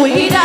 উইরা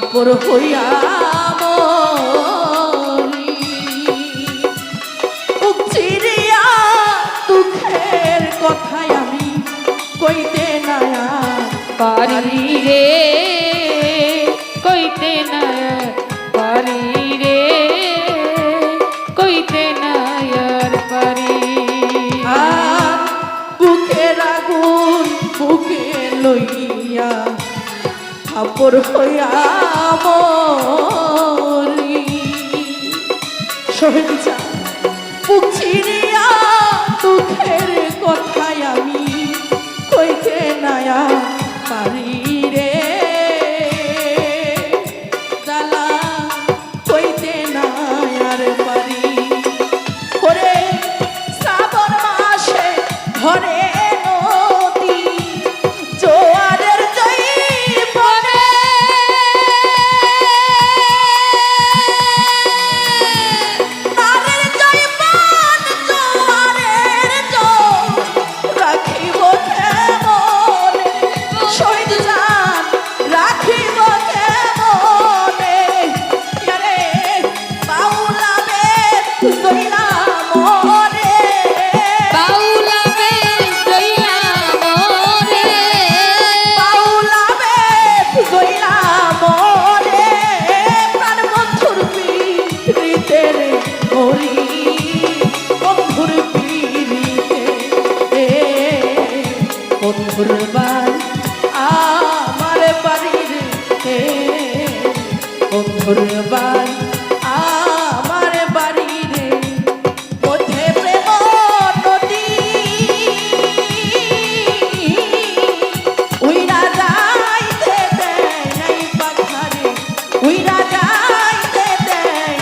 আপর হইয়া চিরিয়া দুঃখের কথাই আমি কইতে নায়া পারি রে কইতে না পারি রে কইতে না পারি। বুকের আগুন বুকে লইয়া আপর হইয়া মরি। শহীদ যা বুক চিরিয়া দুঃখের কথাই আমি কইতে নায়া বন্ধুর বাড়ি, আমার বাড়ির বন্ধুর বাড়ি। আমার বাড়ির পথে প্রেম নদী উইরা যাইতে দেয় নাই পাখারে। উইরা যাইতে দেয়